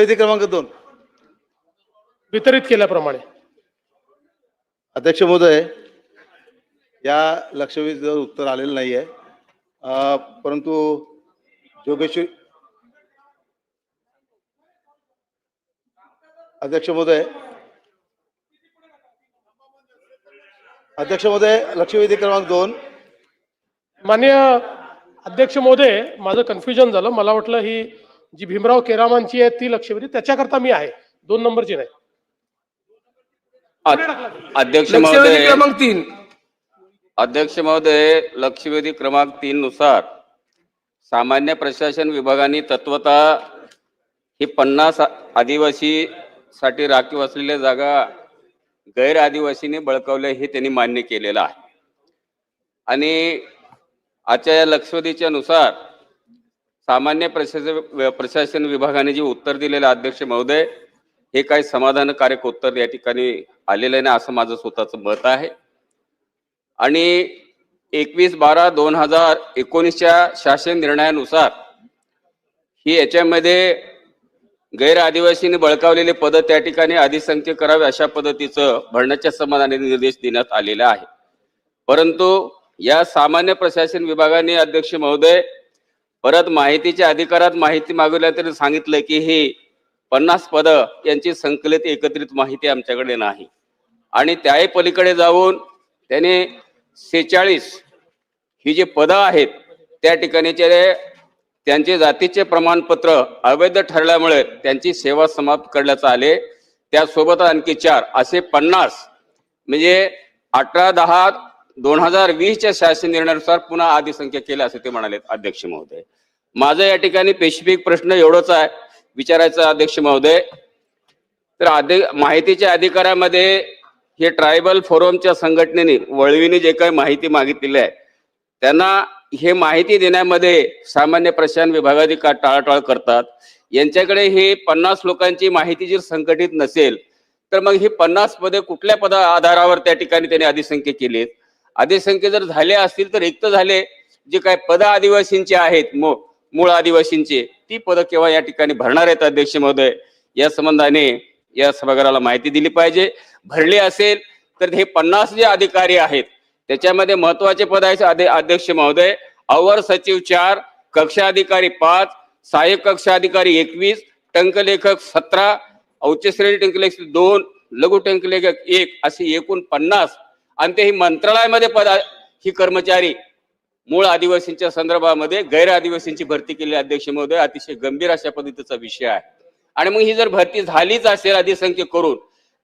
विधी क्रमांक दोन. वितरित केल्याप्रमाणे. अध्यक्ष महोदय या लक्षवेधीचं उत्तर आलेलं नाही आहे परंतु जोगेश्वरी अध्यक्ष महोदय अध्यक्ष महोदय लक्षवेधी क्रमांक दोन. मान्य अध्यक्ष महोदय माझं कन्फ्युजन झालं. मला वाटलं ही जी भीमराव केरामांची आहे ती लक्षवेधी. त्याच्याकरता मी आहे. दोन नंबरची नाही. अध्यक्ष महोदय क्रमांक तीन. अध्यक्ष महोदय लक्षवेधी क्रमांक तीन नुसार सामान्य प्रशासन विभागाने तत्वता ही पन्नास आदिवासी साठी राखीव असलेल्या जागा गैर आदिवासीने बळकावल्या हे त्यांनी मान्य केलेलं आहे. आणि आजच्या या लक्षवेधीच्या नुसार सामान्य प्रशासन प्रशासन विभागाने जे उत्तर दिलेलं अध्यक्ष महोदय हे काही समाधानकारक उत्तर या ठिकाणी आलेलं नाही असं माझं स्वतःचं मत आहे. आणि एकवीस बारा दोन हजार एकोणीसच्या शासन निर्णयानुसार ही याच्यामध्ये गैर आदिवासीने बळकावलेले पद त्या ठिकाणी अधिसंख्य करावे अशा पद्धतीचं भरण्याच्या समाधानाने निर्देश देण्यात आलेला आहे. परंतु या सामान्य प्रशासन विभागाने अध्यक्ष महोदय परत माहितीच्या अधिकारात माहिती मागवल्या तरी सांगितलं की हे पन्नास पदं यांची संकलित एकत्रित माहिती आमच्याकडे नाही. आणि त्याही पलीकडे जाऊन त्याने सेहेचाळीस ही जी पदं आहेत त्या ठिकाणीचे त्यांचे जातीचे प्रमाणपत्र अवैध ठरल्यामुळे त्यांची सेवा समाप्त करण्यात आले. त्यासोबत आणखी चार असे पन्नास म्हणजे अठरा दहा दोन हजार वीसच्या शासन निर्णयानुसार पुन्हा अधिसंख्या संख्या केल्या असे ते म्हणाले अध्यक्ष महोदय. माझं या ठिकाणी स्पेसिफिक प्रश्न एवढंच आहे विचारायचा अध्यक्ष महोदय. तर अधि माहितीच्या अधिकारामध्ये हे ट्रायबल फोरमच्या संघटनेने वळवीने जे काही माहिती मागितलेली आहे त्यांना हे माहिती देण्यामध्ये सामान्य प्रशासन विभागाची का टाळाटाळ करतात. यांच्याकडे हे पन्नास लोकांची माहिती जर संघटित नसेल तर मग ही पन्नास पदे कुठल्या पदा आधारावर त्या ठिकाणी त्यांनी अधिसंख्य केलीत? अधिसंख्य जर झाले असतील तर एक तर झाले. जे काय पद आदिवासींचे आहेत मू- मूळ आदिवासींचे ती पद केव्हा या ठिकाणी भरणार आहेत अध्यक्ष महोदय. या संबंधाने या सभागृहाला माहिती दिली पाहिजे. भरले असेल तर हे पन्नास जे अधिकारी आहेत त्याच्यामध्ये महत्त्वाचे पद आहेत अध्यक्ष महोदय. अवर सचिव चार कक्षा अधिकारी पाच सहाय्यक कक्षा अधिकारी एकवीस टंकलेखक सतरा औच्चश्रेणी टंकलेखक दोन लघु टंकलेखक एक असे एकूण पन्नास आणि ते ही मंत्रालयामध्ये पद ही कर्मचारी मूळ आदिवासींच्या संदर्भामध्ये गैर आदिवासींची भरती केली अध्यक्ष महोदय अतिशय गंभीर अशा पद्धतीचा विषय आहे. आणि मग ही जर भरती झालीच असेल अधिसंख्य करून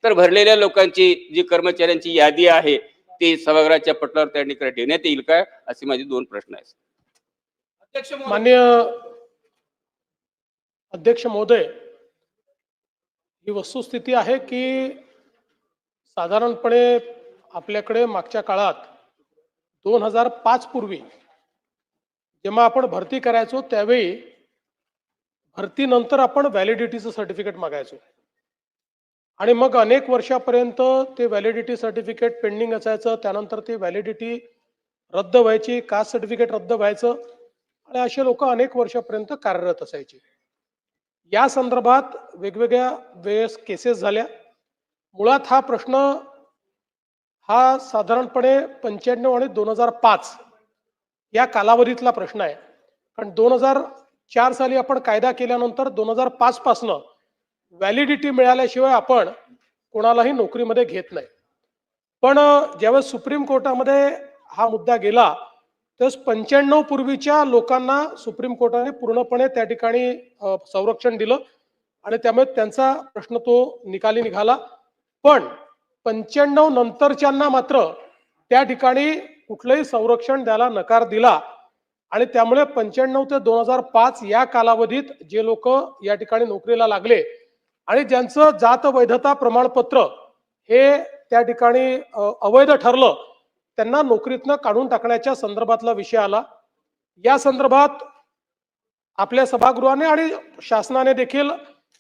तर भरलेल्या लोकांची जी कर्मचाऱ्यांची यादी आहे ती सभागृहाच्या पटलावर त्या ठिकाणी ठेवण्यात येईल काय असे माझे दोन प्रश्न आहेत. अध्यक्ष महोदय, मान्य अध्यक्ष महोदय ही वस्तुस्थिती आहे की साधारणपणे आपल्याकडे मागच्या काळात दोन हजार पाच पूर्वी जेव्हा आपण भरती करायचो त्यावेळी भरतीनंतर आपण व्हॅलिडिटीचं सर्टिफिकेट मागायचो. आणि मग अनेक वर्षापर्यंत ते व्हॅलिडिटी सर्टिफिकेट पेंडिंग असायचं त्यानंतर ते व्हॅलिडिटी रद्द व्हायची कास्ट सर्टिफिकेट रद्द व्हायचं आणि असे लोक अनेक वर्षापर्यंत कार्यरत असायचे. या संदर्भात वेगवेगळ्या वेळेस केसेस झाल्या. मुळात हा प्रश्न हा साधारणपणे पंच्याण्णव आणि दोन हजार पाच या कालावधीतला प्रश्न आहे. कारण दोन हजार चार साली आपण कायदा केल्यानंतर दोन हजार पाच पासनं व्हॅलिडिटी मिळाल्याशिवाय आपण कोणालाही नोकरीमध्ये घेत नाही. पण ज्यावेळेस सुप्रीम कोर्टामध्ये हा मुद्दा गेला तर पंच्याण्णव पूर्वीच्या लोकांना सुप्रीम कोर्टाने पूर्णपणे त्या ठिकाणी संरक्षण दिलं आणि त्यामुळे त्यांचा प्रश्न तो निकाली निघाला. पण पंच्याण्णव नंतरच्यांना मात्र त्या ठिकाणी कुठलंही संरक्षण द्यायला नकार दिला. आणि त्यामुळे पंच्याण्णव ते दोन हजार पाच या कालावधीत जे लोक या ठिकाणी नोकरीला लागले आणि ज्यांचं जात वैधता प्रमाणपत्र हे त्या ठिकाणी अवैध ठरलं त्यांना नोकरीतनं काढून टाकण्याच्या संदर्भातला विषय आला. या संदर्भात आपल्या सभागृहाने आणि शासनाने देखील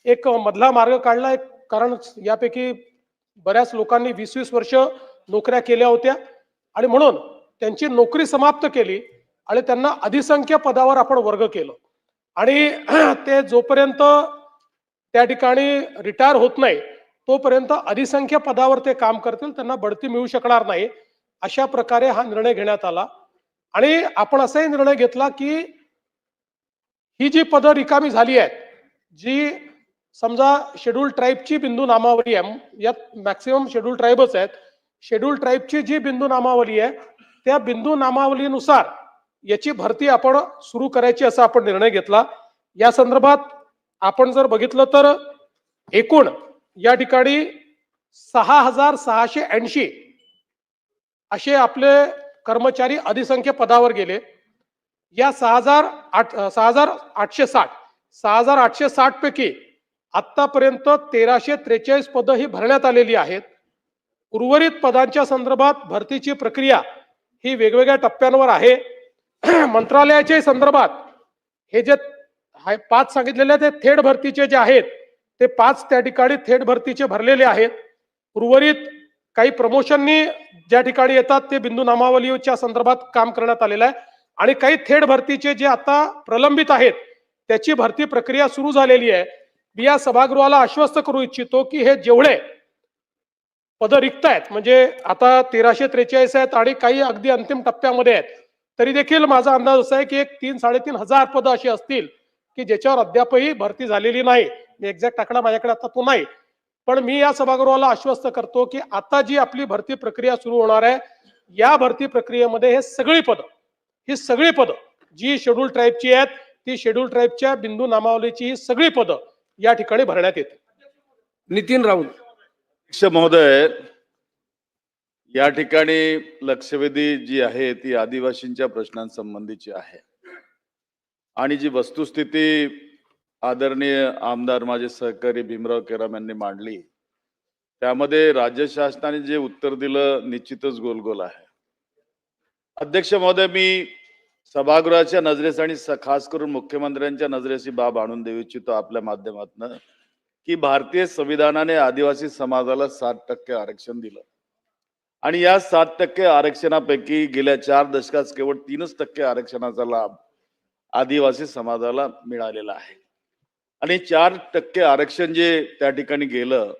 एक मधला मार्ग काढला. एक कारण यापैकी बऱ्याच लोकांनी वीस वीस वर्ष नोकऱ्या केल्या होत्या. आणि म्हणून त्यांची नोकरी समाप्त केली आणि त्यांना अधिसंख्य पदावर आपण वर्ग केलं. आणि ते जोपर्यंत त्या ठिकाणी रिटायर होत नाही तोपर्यंत अधिसंख्य पदावर ते काम करतील त्यांना बढती मिळू शकणार नाही अशा प्रकारे हा निर्णय घेण्यात आला. आणि आपण असाही निर्णय घेतला की ही जी पदं रिकामी झाली आहेत जी समजा शेड्यूल ट्राईबची बिंदू नामावली आहे. यात मॅक्सिमम शेड्यूल ट्राईबच आहेत. शेड्यूल ट्राईबची जी बिंदू नामावली आहे त्या बिंदू नामावलीनुसार याची भरती आपण सुरू करायची असा आपण निर्णय घेतला. या संदर्भात आपण जर बघितलं तर एकूण या ठिकाणी सहा हजार सहाशे ऐंशी असे आपले कर्मचारी अधिसंख्य पदावर गेले. या सहा हजार आठ सहा हजार आठशे साठ सहा हजार आठशे साठ पैकी आतापर्यंत तेराशे त्रेचाळीस पदं ही भरण्यात आलेली आहेत. उर्वरित पदांच्या संदर्भात भरतीची प्रक्रिया ही वेगवेगळ्या टप्प्यांवर आहे. मंत्रालयाच्या संदर्भात हे जे हाय- पाच सांगितलेले ते थेट भरतीचे जे आहेत ते पाच त्या ठिकाणी थेट भरतीचे भरलेले आहेत. उर्वरित काही प्रमोशननी ज्या ठिकाणी येतात ते बिंदू नामावलीच्या संदर्भात काम करण्यात आलेलं आहे. आणि काही थेट भरतीचे जे आता प्रलंबित आहेत त्याची भरती प्रक्रिया सुरू झालेली आहे. मी या सभागृहाला आश्वस्त करू इच्छितो की हे जेवढे पदं रिक्त आहेत म्हणजे आता तेराशे त्रेचाळीस आहेत आणि काही अगदी अंतिम टप्प्यामध्ये आहेत तरी देखील माझा अंदाज असा आहे की एक तीन साडेतीन हजार पदं अशी असतील की ज्याच्यावर अद्यापही भरती झालेली नाही. मी एक्झॅक्ट आकडा माझ्याकडे आता तो नाही. पण मी या सभागृहाला आश्वस्त करतो की आता जी आपली भरती प्रक्रिया सुरू होणार आहे या भरती प्रक्रियेमध्ये हे सगळी पदं ही सगळी पदं जी शेड्यूल ट्राईबची आहेत ती शेड्यूल ट्राईबच्या बिंदू नामावलीची ही सगळी पदं या ठिकाणी भरण्यात येते. नितीन राऊत. महोदय या ठिकाणी लक्षवेधी जी आहे ती आदिवासींच्या प्रश्नांसंबंधीची आहे. आणि जी वस्तुस्थिती आदरणीय आमदार माझे सहकारी भीमराव केराम यांनी मांडली त्यामध्ये राज्य शासनाने जे उत्तर दिलं निश्चितच गोलगोल आहे. अध्यक्ष महोदय मी सभागृहाच्या नजरेस आणि खास करून मुख्यमंत्र्यांच्या नजरेस ही बाब आणून देऊ इच्छितो आपल्या माध्यमातून की भारतीय संविधानाने आदिवासी समाजाला सात टक्के आरक्षण दिलं. आणि या सात टक्के आरक्षणापैकी गेल्या चार दशकात केवळ तीनच टक्के आरक्षणाचा लाभ आदिवासी समाजाला मिळालेला आहे. आणि चार टक्के आरक्षण जे त्या ठिकाणी गेलं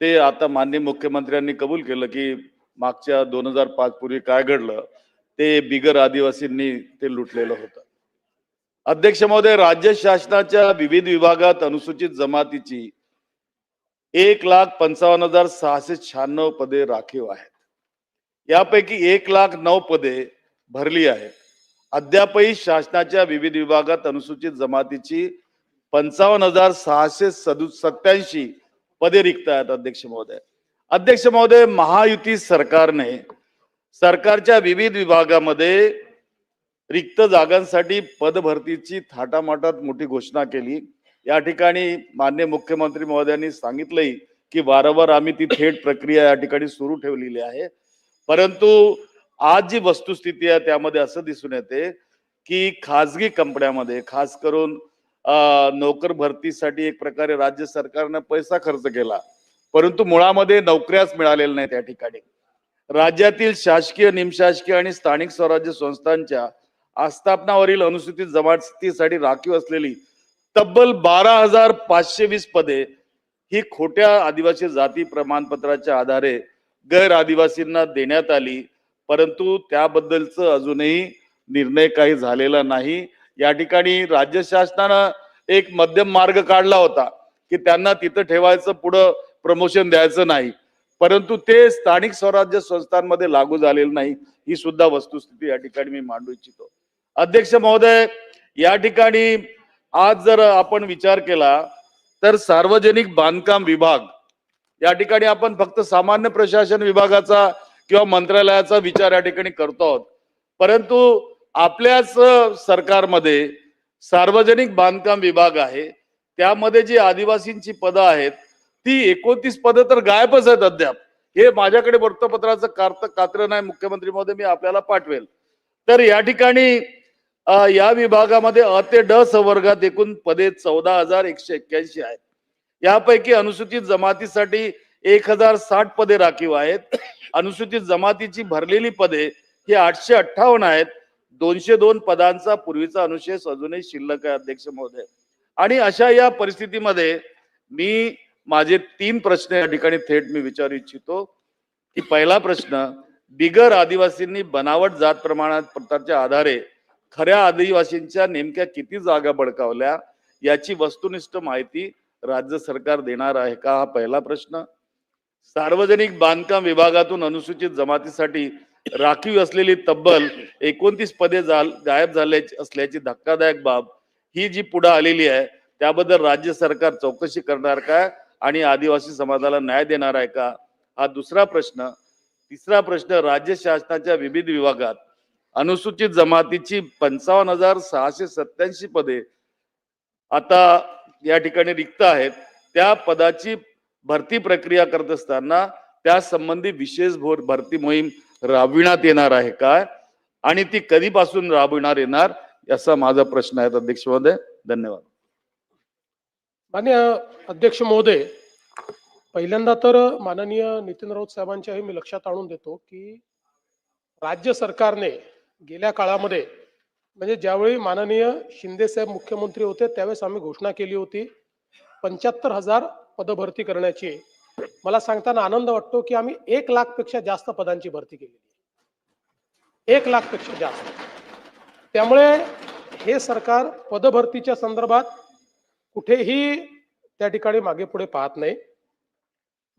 ते आता माननीय मुख्यमंत्र्यांनी कबूल केलं की मागच्या दोन हजार पाच पूर्वी काय घडलं ते बिगर आदिवासींनी ते लुटलेलं होतं. अध्यक्ष महोदय राज्य शासनाच्या विविध विभागात अनुसूचित जमातीची एक लाख पंचावन्न हजार सहाशे शहाण्णव पदे राखीव आहेत. यापैकी एक लाख नऊ पदे भरली आहेत. अद्यापही शासनाच्या विविध विभागात अनुसूचित जमातीची पंचावन्न हजार सहाशे सदु सत्याऐंशी पदे रिक्त आहेत अध्यक्ष महोदय. अध्यक्ष महोदय महायुती सरकारने सरकारच्या विविध विभागामध्ये रिक्त जागांसाठी पदभरतीची थाटामाटात मोठी घोषणा केली. या ठिकाणी मान्य मुख्यमंत्री महोदयांनी सांगितलंही की वारंवार आम्ही ती थेट प्रक्रिया या ठिकाणी सुरू ठेवलेली आहे. परंतु आज जी वस्तुस्थिती आहे त्यामध्ये असं दिसून येते की खाजगी कंपन्यामध्ये खास करून नोकर भरतीसाठी एक प्रकारे राज्य सरकारनं पैसा खर्च केला. परंतु मुळामध्ये नोकऱ्याच मिळालेल्या नाही त्या ठिकाणी. राज्यातील शासकीय निमशासकीय आणि स्थानिक स्वराज्य संस्थांच्या आस्थापनावरील अनुसूचित जमातीसाठी राखीव असलेली तब्बल बारा हजार पाचशे वीस पदे ही खोट्या आदिवासी जाती प्रमाणपत्राच्या आधारे गैर आदिवासींना देण्यात आली. परंतु त्याबद्दलच अजूनही निर्णय काही झालेला नाही. या ठिकाणी राज्य शासनानं एक मध्यम मार्ग काढला होता की त्यांना तिथं ठेवायचं पुढं प्रमोशन द्यायचं नाही. परंतु ते स्थानिक स्वराज्य संस्थांमध्ये लागू झालेलं नाही. ही सुद्धा वस्तुस्थिती या ठिकाणी मी मांडू इच्छितो. अध्यक्ष महोदय या ठिकाणी आज जर आपण विचार केला तर सार्वजनिक बांधकाम विभाग या ठिकाणी आपण फक्त सामान्य प्रशासन विभागाचा किंवा मंत्रालयाचा विचार या ठिकाणी करतो आहोत. परंतु आपल्याच सरकारमध्ये सार्वजनिक बांधकाम विभाग आहे. त्यामध्ये जी आदिवासींची पदं आहेत ती एकोणतीस पदं तर गायबच आहेत अद्याप. हे माझ्याकडे वृत्तपत्राचं कार्त कात्र नाही मुख्यमंत्री महोदय मी आपल्याला पाठवेल. तर या ठिकाणी या विभागामध्ये अ ते ड संवर्गात एकूण पदे चौदा हजार एकशे एक्क्याऐंशी आहेत. यापैकी अनुसूचित जमातीसाठी एक हजार साठ पदे राखीव आहेत. अनुसूचित जमातीची भरलेली पदे ही आठशे अठ्ठावन्न आहेत. दोनशे दोन पदांचा पूर्वीचा अनुशेष अजूनही शिल्लक आहे अध्यक्ष महोदय. आणि अशा या परिस्थितीमध्ये मी माझे तीन प्रश्न या ठिकाणी थेट मी विचारू इच्छितो. की पहिला प्रश्न बिगर आदिवासींनी बनावट जात प्रमाणात प्रकारच्या आधारे खऱ्या आदिवासींच्या नेमक्या किती जागा बळकावल्या याची वस्तुनिष्ठ माहिती राज्य सरकार देणार आहे का? हा पहिला प्रश्न. सार्वजनिक बांधकाम विभागातून अनुसूचित जमातीसाठी राखीव असलेली तब्बल एकोणतीस पदे झाल गायब झाले असल्याची धक्कादायक बाब ही जी पुढे आलेली आहे त्याबद्दल राज्य सरकार चौकशी करणार काय? आणि आदिवासी समाजाला न्याय देणार आहे का? हा दुसरा प्रश्न. तिसरा प्रश्न राज्य शासनाच्या विविध विभागात अनुसूचित जमातीची पंचावन्न हजार सहाशे सत्याऐंशी पदे आता या ठिकाणी रिक्त आहेत. त्या पदाची भरती प्रक्रिया करत असताना त्या संबंधी विशेष भरती मोहीम राबविण्यात येणार आहे का? आणि ती कधीपासून राबविणार येणार? असा माझा प्रश्न आहे अध्यक्ष महोदय धन्यवाद. मान्य अध्यक्ष महोदय पहिल्यांदा तर माननीय नितीन राऊत साहेबांच्याही मी लक्षात आणून देतो की राज्य सरकारने गेल्या काळामध्ये म्हणजे ज्यावेळी माननीय शिंदे साहेब मुख्यमंत्री होते त्यावेळेस आम्ही घोषणा केली होती पंच्याहत्तर हजार पदभरती करण्याची. मला सांगताना आनंद वाटतो की आम्ही एक लाखपेक्षा जास्त पदांची भरती केली एक लाखपेक्षा जास्त. त्यामुळे हे सरकार पदभरतीच्या संदर्भात कुठेही त्या ठिकाणी मागे पुढे पाहत नाही.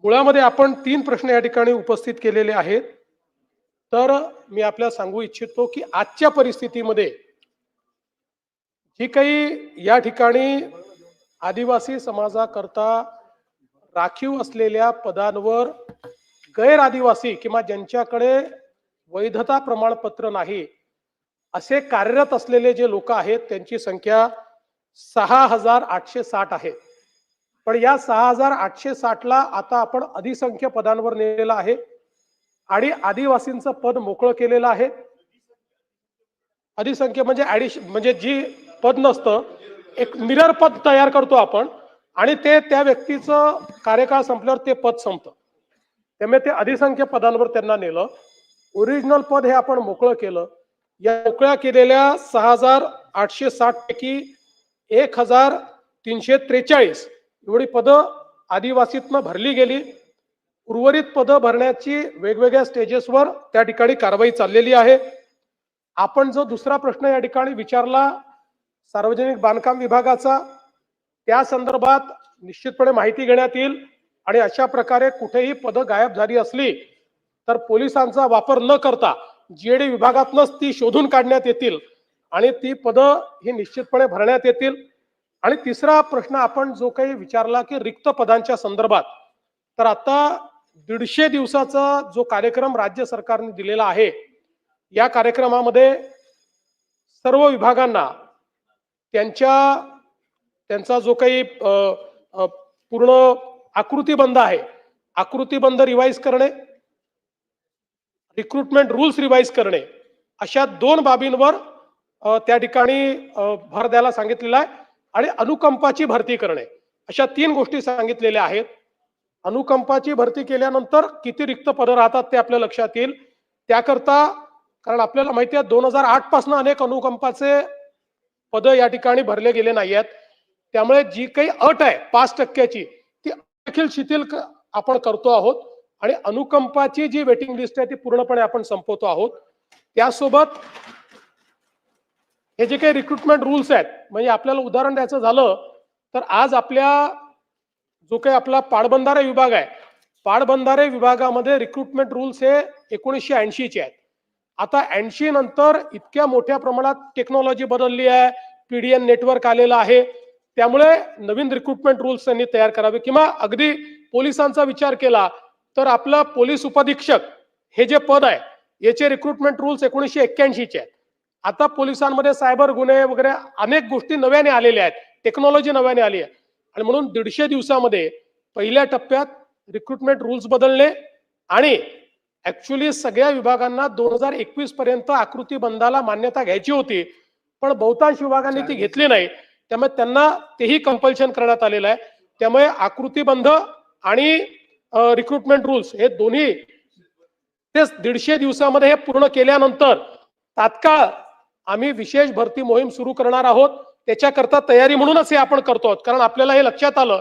मुळामध्ये आपण तीन प्रश्न या ठिकाणी उपस्थित केलेले आहेत. तर मी आपल्याला सांगू इच्छितो की आजच्या परिस्थितीमध्ये जी काही या ठिकाणी आदिवासी समाजाकरता राखीव असलेल्या पदांवर गैर आदिवासी किंवा ज्यांच्याकडे वैधता प्रमाणपत्र नाही असे कार्यरत असलेले जे लोक आहेत त्यांची संख्या सहा हजार आठशे साठ आहे. पण या सहा हजार आठशे साठला आता आपण अधिसंख्य पदांवर नेलेलं आहे. आणि आदिवासींचं पद मोकळं केलेलं आहे. अधिसंख्य म्हणजे ऍडिश म्हणजे जी पद नसतं एक मिरर पद तयार करतो आपण. आणि ते त्या व्यक्तीचं कार्यकाळ संपल्यावर ते पद संपतं. त्यामुळे ते अधिसंख्य पदांवर त्यांना नेलं. ओरिजिनल पद हे आपण मोकळं केलं. या मोकळ्या केलेल्या सहा हजार आठशे साठ पैकी एक हजार तीनशे त्रेचाळीस. एवढी पदं आदिवासीतनं भरली गेली. उर्वरित पदं भरण्याची वेगवेगळ्या स्टेजेसवर त्या ठिकाणी कारवाई चाललेली आहे. आपण जो दुसरा प्रश्न या ठिकाणी विचारला सार्वजनिक बांधकाम विभागाचा त्या संदर्भात निश्चितपणे माहिती घेण्यात येईल आणि अशा प्रकारे कुठेही पदं गायब झाली असली तर पोलिसांचा वापर न करता जीएडी विभागातनच ती शोधून काढण्यात येतील. आणि ती पदं ही निश्चितपणे भरण्यात येतील. आणि तिसरा प्रश्न आपण जो काही विचारला की रिक्त पदांच्या संदर्भात तर आता दीडशे दिवसाचा जो कार्यक्रम राज्य सरकारने दिलेला आहे या कार्यक्रमामध्ये सर्व विभागांना त्यांच्या त्यांचा जो काही पूर्ण आकृतीबंध आहे आकृतीबंध रिवाईज करणे रिक्रुटमेंट रूल्स रिवाईज करणे अशा दोन बाबींवर त्या ठिकाणी भर द्यायला सांगितलेला आहे. आणि अनुकंपाची भरती करणे. अशा तीन गोष्टी सांगितलेल्या आहेत. अनुकंपाची भरती केल्यानंतर किती रिक्त पदं राहतात ते आपल्या लक्षात येईल. त्याकरता कारण आपल्याला माहिती आहे दोन हजार आठपासून अनेक अनुकंपाचे पद या ठिकाणी भरले गेले नाही आहेत त्यामुळे जी काही अट आहे पाच टक्क्याची ती देखील शिथिल आपण करतो आहोत. आणि अनुकंपाची जी वेटिंग लिस्ट आहे ती पूर्णपणे आपण संपवतो आहोत. त्यासोबत हे जे काही रिक्रुटमेंट रूल्स आहेत म्हणजे आपल्याला उदाहरण द्यायचं झालं तर आज आपल्या जो काही आपला पाटबंधारे विभाग आहे पाटबंधारे विभागामध्ये रिक्रुटमेंट रूल्स हे एकोणीसशे ऐंशीचे आहेत. आता ऐंशी नंतर इतक्या मोठ्या प्रमाणात टेक्नॉलॉजी बदलली आहे पीडीएन नेटवर्क आलेलं आहे त्यामुळे नवीन रिक्रुटमेंट रूल्स त्यांनी तयार करावे. किंवा अगदी पोलिसांचा विचार केला तर आपलं पोलीस उपाधीक्षक हे जे पद आहे याचे रिक्रुटमेंट रूल्स एकोणीसशे एक्क्याऐंशीचे आहेत. आता पोलिसांमध्ये सायबर गुन्हे वगैरे अनेक गोष्टी नव्याने आलेल्या आहेत. टेक्नॉलॉजी नव्याने आली आहे. आणि म्हणून दीडशे दिवसामध्ये पहिल्या टप्प्यात रिक्रुटमेंट रूल्स बदलले आणि ऍक्च्युली सगळ्या विभागांना दोन हजार एकवीस पर्यंत आकृती बंदाला मान्यता घ्यायची होती. पण बहुतांश विभागांनी ती घेतली नाही. त्यामुळे त्यांना तेही कंपल्शन करण्यात आलेलं आहे. त्यामुळे आकृतीबंध आणि रिक्रुटमेंट रूल्स हे दोन्ही तेच दीडशे दिवसामध्ये हे पूर्ण केल्यानंतर तात्काळ आम्ही विशेष भरती मोहीम सुरू करणार आहोत. त्याच्याकरता तयारी म्हणूनच हे आपण करतो आहोत. कारण आपल्याला हे लक्षात आलं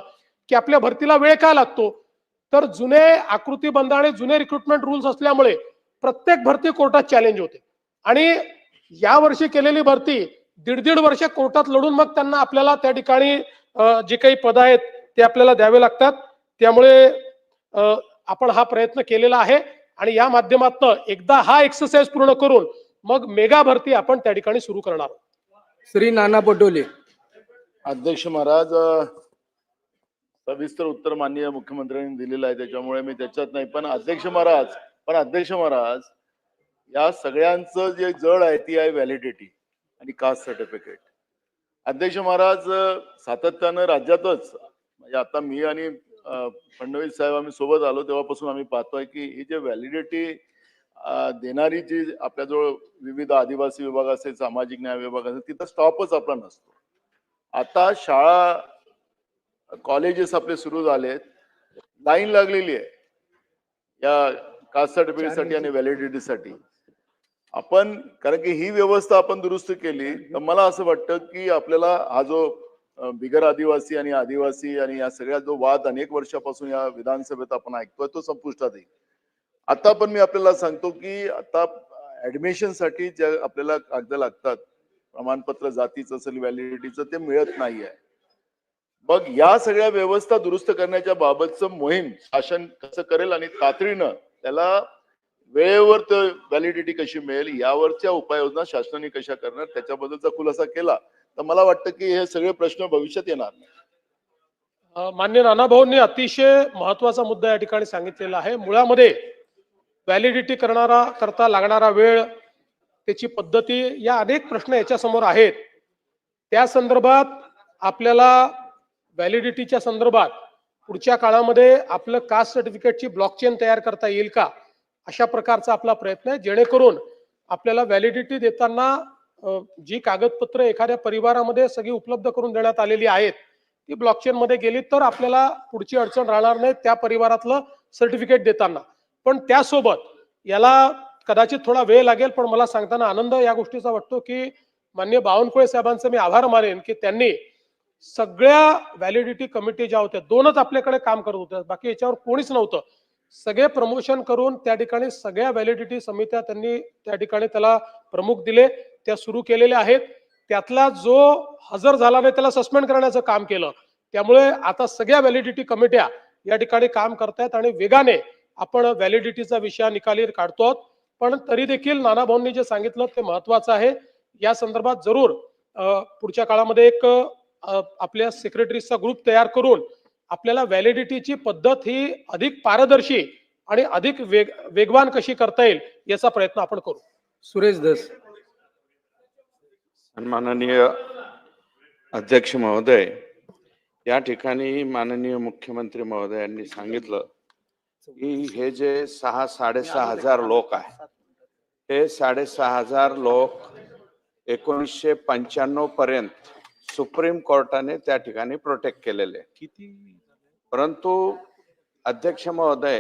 की आपल्या भरतीला वेळ का लागतो? तर जुने आकृतीबंध आणि जुने रिक्रुटमेंट रूल्स असल्यामुळे प्रत्येक भरती कोर्टात चॅलेंज होते. आणि या वर्षी केलेली भरती दीड दीड वर्ष कोर्टात लढून मग त्यांना आपल्याला त्या ठिकाणी जे काही पद आहेत ते आपल्याला द्यावे लागतात. त्यामुळे आपण हा प्रयत्न केलेला आहे. आणि या माध्यमातून एकदा हा एक्सरसाइज पूर्ण करून मग मेगा भरती आपण त्या ठिकाणी सुरू करणार. श्री नाना पटोले. अध्यक्ष महाराज सविस्तर उत्तर माननीय मुख्यमंत्र्यांनी दिलेलं आहे त्याच्यामुळे मी त्याच्यात नाही. पण अध्यक्ष महाराज पण अध्यक्ष महाराज या सगळ्यांचं जे जड आहे ती आहे व्हॅलिडिटी आणि कास्ट सर्टिफिकेट अध्यक्ष महाराज सातत्यानं राज्यातच म्हणजे आता मी आणि फडणवीस साहेब आम्ही सोबत आलो तेव्हापासून आम्ही पाहतोय की ही जे व्हॅलिडिटी देणारी जी आपल्याजवळ विविध आदिवासी विभाग असेल सामाजिक न्याय विभाग असेल तिथं स्टॉपच आपला नसतो. आता शाळा कॉलेजेस आपले सुरू झालेत. लाईन लागलेली आहे. या कास्ट सर्टिफिकेटसाठी आणि व्हॅलिडिटीसाठी आपण कारण की ही व्यवस्था आपण दुरुस्त केली तर मला असं वाटतं की आपल्याला हा जो बिगर आदिवासी आणि आदिवासी आणि या सगळ्या जो वाद अनेक वर्षापासून या विधानसभेत आपण ऐकतोय तो संपुष्टात येईल. आता पण मी आपल्याला सांगतो की आता ऍडमिशनसाठी ज्या आपल्याला कागद लागतात प्रमाणपत्र जातीचं असेल व्हॅलिडिटीचं ते मिळत नाहीये. मग या सगळ्या व्यवस्था दुरुस्त करण्याच्या बाबतचं मोहीम शासन कसं करेल आणि तातडीनं त्याला वेळेवर व्हॅलिडिटी कशी मिळेल यावरच्या उपाययोजना शासनाने कशा करणार त्याच्याबद्दलचा खुलासा केला तर मला वाटतं की हे सगळे प्रश्न भविष्यात येणार. मान्य नानाभाऊंनी अतिशय महत्त्वाचा मुद्दा या ठिकाणी सांगितलेला आहे. मुळामध्ये व्हॅलिडिटी करणारा करता लागणारा वेळ त्याची पद्धती या अनेक प्रश्न याच्यासमोर आहेत. त्या संदर्भात आपल्याला व्हॅलिडिटीच्या संदर्भात पुढच्या काळामध्ये आपलं कास्ट सर्टिफिकेटची ब्लॉकचेन तयार करता येईल का? अशा प्रकारचा आपला प्रयत्न आहे. जेणेकरून आपल्याला व्हॅलिडिटी देताना जी कागदपत्र एखाद्या परिवारामध्ये सगळी उपलब्ध करून देण्यात आलेली आहेत ती ब्लॉकचेन मध्ये गेली तर आपल्याला पुढची अडचण राहणार नाही त्या परिवारातलं सर्टिफिकेट देताना. पण त्यासोबत याला कदाचित थोडा वेळ लागेल पण मला सांगताना आनंद या गोष्टीचा वाटतो की मान्य बावनकुळे साहेबांचं मी आभार मानेन की त्यांनी सगळ्या व्हॅलिडिटी कमिटी ज्या होत्या दोनच आपल्याकडे काम करत होत्या बाकी याच्यावर कोणीच नव्हतं. सगळे प्रमोशन करून त्या ठिकाणी सगळ्या व्हॅलिडिटी समित्या त्यांनी त्या ठिकाणी त्याला प्रमुख दिले त्या सुरू केलेल्या आहेत. त्यातला जो हजर झाला नाही त्याला सस्पेंड करण्याचं काम केलं. त्यामुळे आता सगळ्या व्हॅलिडिटी कमिट्या या ठिकाणी काम करतायत आणि वेगाने आपण व्हॅलिडिटीचा विषय निकाली काढतो आहोत पण तरी देखील नाना भाऊंनी जे सांगितलं ते महत्वाचं आहे. या संदर्भात जरूर पुढच्या काळामध्ये एक आपल्या सेक्रेटरीजचा ग्रुप तयार करून आपल्याला व्हॅलिडिटीची पद्धत ही अधिक पारदर्शी आणि अधिक वेग वेगवान कशी करता येईल याचा प्रयत्न आपण करू. सुरेश धस सन्माननीय अध्यक्ष महोदय या ठिकाणी माननीय मुख्यमंत्री महोदयांनी सांगितलं की हे जे सहा साडेसहा हजार लोक आहे. हे साडेसहा हजार लोक एकोणीसशे पंच्याण्णव पर्यंत सुप्रीम कोर्टाने त्या ठिकाणी प्रोटेक्ट केलेले परंतु अध्यक्ष महोदय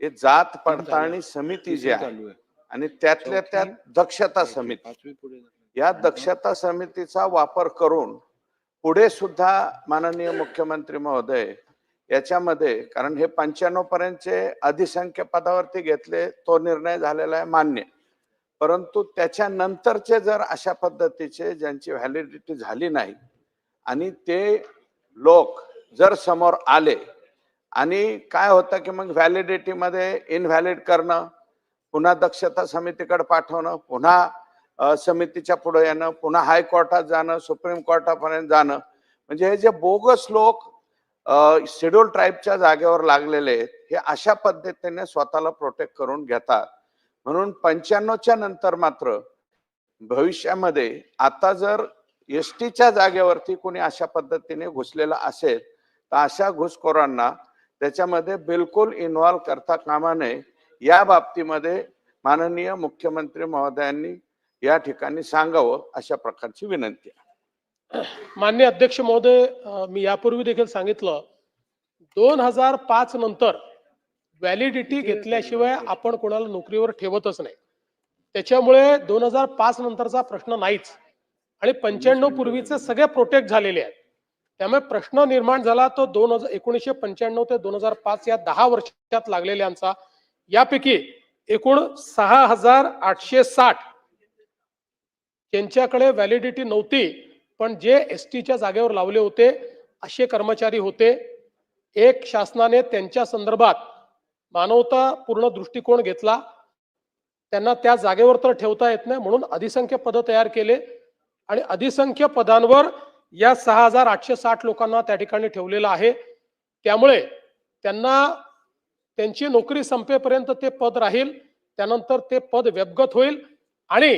हे जात पडताळणी समिती जी आहे आणि त्यातल्या त्यात दक्षता समिती. या दक्षता समितीचा वापर करून पुढे सुद्धा माननीय मुख्यमंत्री महोदय याच्यामध्ये कारण हे पंच्याण्णव पर्यंतचे अधिसंख्य पदावरती घेतले तो निर्णय झालेला आहे मान्य. परंतु त्याच्यानंतरचे जर अशा पद्धतीचे ज्यांची व्हॅलिडिटी झाली नाही आणि ते लोक जर समोर आले आणि काय होतं की मग व्हॅलिडिटीमध्ये इनव्हॅलिड करणं पुन्हा दक्षता समितीकडे पाठवणं पुन्हा समितीच्या पुढे येणं पुन्हा हायकोर्टात जाणं सुप्रीम कोर्टापर्यंत जाणं म्हणजे हे जे बोगस लोक शेड्यूल ट्राईबच्या जागेवर लागलेले आहेत हे अशा पद्धतीने स्वतःला प्रोटेक्ट करून घेतात. म्हणून पंच्याण्णवच्या नंतर मात्र भविष्यामध्ये आता जर एस टीच्या जागेवरती कोणी अशा पद्धतीने घुसलेला असेल तर अशा घुसखोरांना त्याच्यामध्ये बिलकुल इन्व्हॉल्व करता कामा नये. या बाबतीमध्ये माननीय मुख्यमंत्री महोदयांनी या ठिकाणी सांगावं अशा प्रकारची विनंती आहे. मान्य अध्यक्ष महोदय मी यापूर्वी देखील सांगितलं दोन हजार पाच नंतर व्हॅलिडिटी घेतल्याशिवाय आपण कोणाला नोकरीवर ठेवतच नाही. त्याच्यामुळे दोन हजार पाच नंतरचा प्रश्न नाहीच. आणि पंच्याण्णव पूर्वीचे सगळे प्रोटेक्ट झालेले आहेत. त्यामुळे प्रश्न निर्माण झाला तो दोन हजार एकोणीसशे पंच्याण्णव ते दोन हजार पाच या दहा वर्षात लागलेल्यांचा. यापैकी एकूण सहा हजार आठशे साठ ज्यांच्याकडे व्हॅलिडिटी नव्हती. पण जे एस टीच्या जागेवर लावले होते असे कर्मचारी होते. एक शासनाने त्यांच्या संदर्भात मानवतापूर्ण दृष्टिकोन घेतला. त्यांना त्या जागेवर तर ठेवता येत नाही म्हणून अधिसंख्य पद तयार केले. आणि अधिसंख्य पदांवर या सहा हजार आठशे साठ लोकांना त्या ठिकाणी ठेवलेलं आहे. त्यामुळे त्यांना त्यांची नोकरी संपेपर्यंत ते पद राहील त्यानंतर ते पद व्यपगत होईल. आणि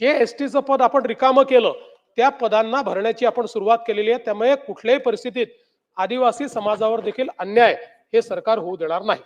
जे एस टीचं पद आपण रिकामं केलं त्या पदांना भरण्याची आपण सुरुवात केलेली आहे. त्यामुळे कुठल्याही परिस्थितीत आदिवासी समाजावर देखील अन्याय हे सरकार होऊ देणार नाही.